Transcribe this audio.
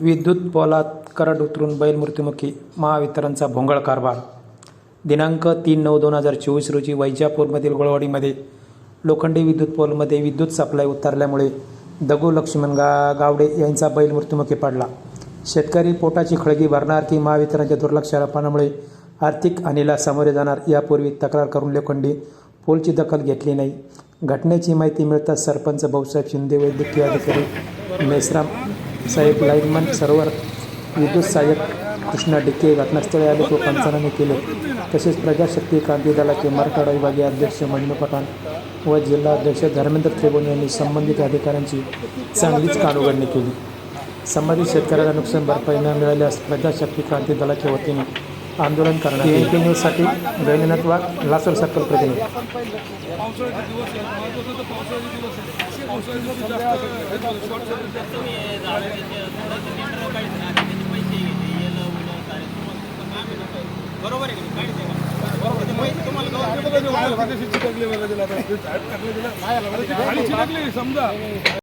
विद्युत पोलात करंट उतरून बैल मृत्युमुखी महावितरणचा भोंगळ कारभार. दिनांक तीन नऊ दोन हजार चोवीस रोजी वैजापूरमधील गोळवाडीमध्ये लोखंडी विद्युत पोलमध्ये विद्युत सप्लाय उतरल्यामुळे दगू लक्ष्मण गा गावडे यांचा बैल मृत्युमुखी पडला. शेतकरी पोटाची खळगी भरणार की महावितरणच्या दुर्लक्षारपणामुळे आर्थिक हानीला सामोरे जाणार यापूर्वी तक्रार करून लोखंडी पोलची दखल घेतली नाही. घटनेची माहिती मिळताच सरपंच भाऊसाहेब शिंदे वैद्यकीय अधिकारी मेसराम साहेब लाईनमन सरोवर विद्युत सहाय्यक कृष्णा डिके घटनास्थळी आले व पंचनामे केले. तसेच प्रजाशक्ती क्रांती दलाचे मराठवाडा विभागीय अध्यक्ष मजनू पठाण व जिल्हा अध्यक्ष धर्मेंद्र त्रिभुवन यांनी संबंधित अधिकाऱ्यांची चांगलीच कानउघडणी केली. संबंधित शेतकऱ्याला नुकसान भरपाई न मिळाल्यास प्रजाशक्ती क्रांती दलाच्या वतीने आंदोलन करण्यात येईल पी न्यूजसाठी गैनीनाथ वाघ लासूर सर्कल प्रतिनिधी. बरोबर आहे समजा.